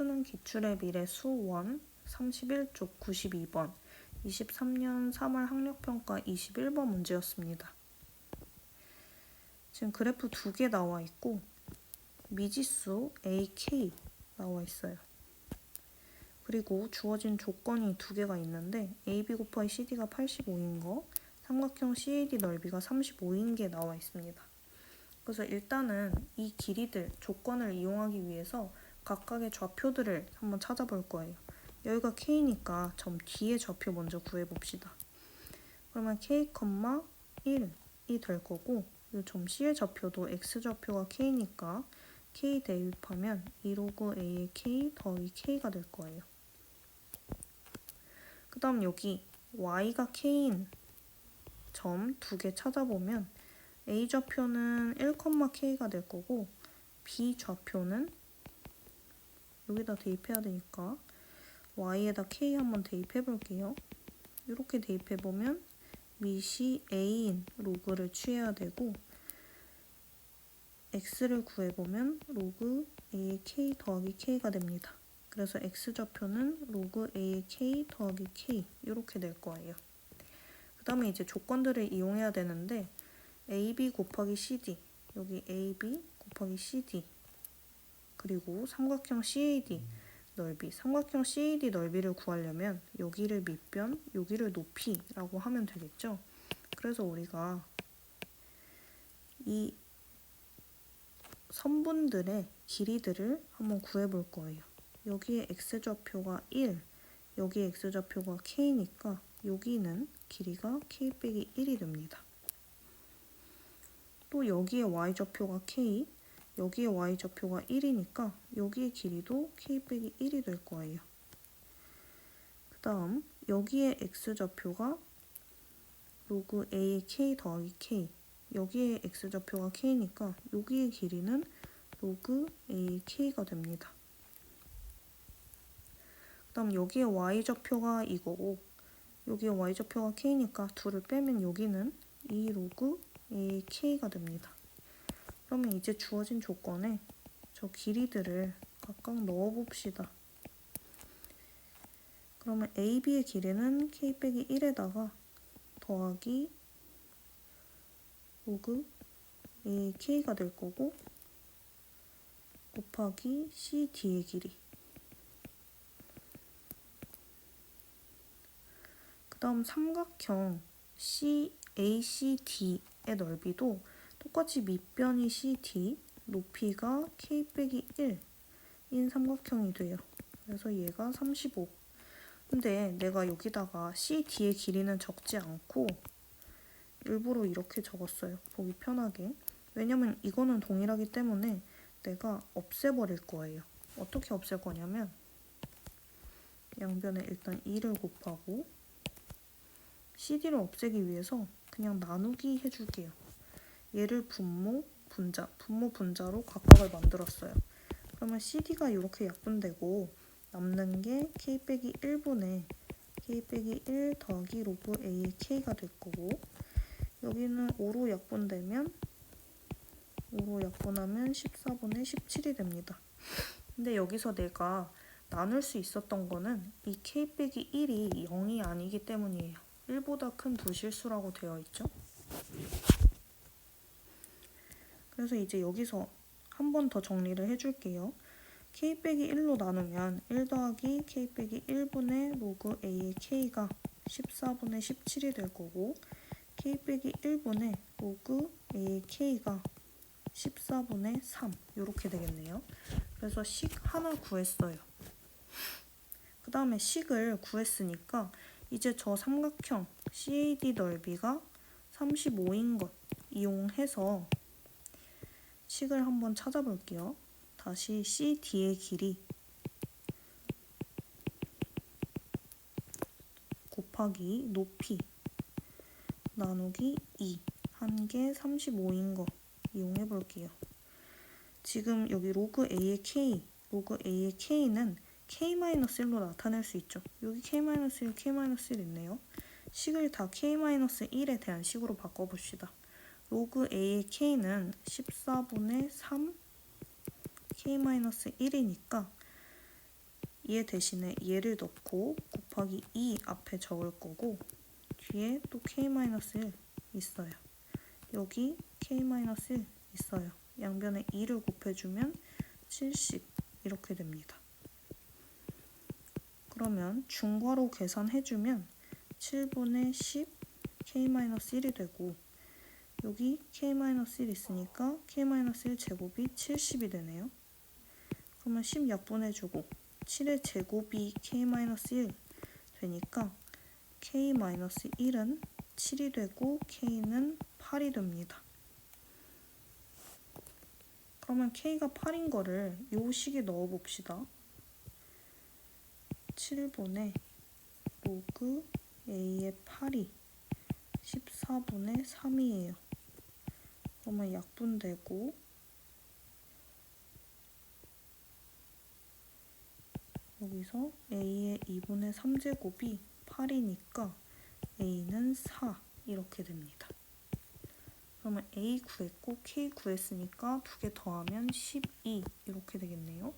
수능 기출의 미래 수원 31쪽 92번 23년 3월 학력평가 21번 문제였습니다. 지금 그래프 두 개 나와 있고 미지수 AK 나와 있어요. 그리고 주어진 조건이 두 개가 있는데 AB 곱하기 CD가 85인 거, 삼각형 CAD 넓이가 35인 게 나와 있습니다. 그래서 일단은 이 길이들 조건을 이용하기 위해서 각각의 좌표들을 한번 찾아볼 거예요. 여기가 K니까 점 뒤에 좌표 먼저 구해봅시다. 그러면 K, 1이 될 거고 이 점 C의 좌표도 X좌표가 K니까 K 대입하면 2 로그 A의 K 더하기 K가 될 거예요. 그 다음 여기 Y가 K인 점 두 개 찾아보면 A 좌표는 1,K가 될 거고 B 좌표는 여기다 대입해야 되니까 Y에다 K 한번 대입해 볼게요. 이렇게 대입해 보면 밑이 A인 로그를 취해야 되고 X를 구해보면 로그 A의 K 더하기 K가 됩니다. 그래서 X좌표는 로그 A의 K 더하기 K 이렇게 될 거예요. 그 다음에 이제 조건들을 이용해야 되는데 AB 곱하기 CD 여기 AB 곱하기 CD 그리고 삼각형 CAD 넓이 삼각형 CAD 넓이를 구하려면 여기를 밑변 여기를 높이라고 하면 되겠죠. 그래서 우리가 이 선분들의 길이들을 한번 구해볼 거예요. 여기에 x좌표가 1, 여기에 x좌표가 k니까 여기는 길이가 k 빼기 1이 됩니다. 또 여기에 y좌표가 k, 여기에 y좌표가 1이니까 여기의 길이도 k 빼기 1이 될 거예요. 그 다음 여기에 x좌표가 로그 a의 k 더하기 k, 여기에 x좌표가 k니까 여기의 길이는 로그 a k가 됩니다. 그 다음 여기에 y좌표가 이거고 여기에 y좌표가 k니까 둘을 빼면 여기는 2 로그 a k가 됩니다. 그러면 이제 주어진 조건에 저 길이들을 각각 넣어봅시다. 그러면 AB의 길이는 K 빼기 1에다가 더하기 로그 AK가 될 거고 곱하기 CD의 길이 그 다음 삼각형 CACD의 넓이도 똑같이 밑변이 CD, 높이가 K 빼기 1인 삼각형이 돼요. 그래서 얘가 35. 근데 내가 여기다가 CD의 길이는 적지 않고 일부러 이렇게 적었어요. 보기 편하게. 왜냐면 이거는 동일하기 때문에 내가 없애버릴 거예요. 어떻게 없앨 거냐면 양변에 일단 2를 곱하고 CD를 없애기 위해서 그냥 나누기 해줄게요. 얘를 분모, 분자, 분모, 분자로 각각을 만들었어요. 그러면 CD가 이렇게 약분되고 남는 게 K 빼기 1분의 K 빼기 1 더하기 로그 A의 K가 될 거고 여기는 5로 약분되면 5로 약분하면 14분의 17이 됩니다. 근데 여기서 내가 나눌 수 있었던 거는 이 K 빼기 1이 0이 아니기 때문이에요. 1보다 큰 부실수라고 되어 있죠. 그래서 이제 여기서 한 번 더 정리를 해줄게요. k 빼기 1로 나누면 1 더하기 k 빼기 1분의 로그 a의 k가 14분의 17이 될 거고 k 빼기 1분의 로그 a의 k가 14분의 3 이렇게 되겠네요. 그래서 식 하나 구했어요. 그 다음에 식을 구했으니까 이제 저 삼각형 CAD 넓이가 35인 것 이용해서 식을 한번 찾아볼게요. 다시 CD의 길이 곱하기 높이 나누기 2 한 개 35인 거 이용해 볼게요. 지금 여기 로그 A의 K, 로그 A의 K는 K-1로 나타낼 수 있죠. 여기 K-1, K-1 있네요. 식을 다 K-1에 대한 식으로 바꿔봅시다. 로그 A의 K는 14분의 3 K-1이니까 얘 대신에 얘를 넣고 곱하기 2 앞에 적을 거고 뒤에 또 k-1 있어요. 여기 k-1 있어요. 양변에 2를 곱해주면 70 이렇게 됩니다. 그러면 중괄호 계산해주면 7분의 10 k-1이 되고 여기 k-1 있으니까 k-1 제곱이 70이 되네요. 그러면 10 약분해주고 7의 제곱이 k-1 되니까 k-1은 7이 되고 k는 8이 됩니다. 그러면 k가 8인 거를 요 식에 넣어 봅시다. 7분의 로그 a의 8이 14분의 3이에요. 그러면 약분되고 여기서 a의 2분의 3제곱이 8이니까 a는 4 이렇게 됩니다. 그러면 a 구했고 k 구했으니까 두 개 더하면 12 이렇게 되겠네요.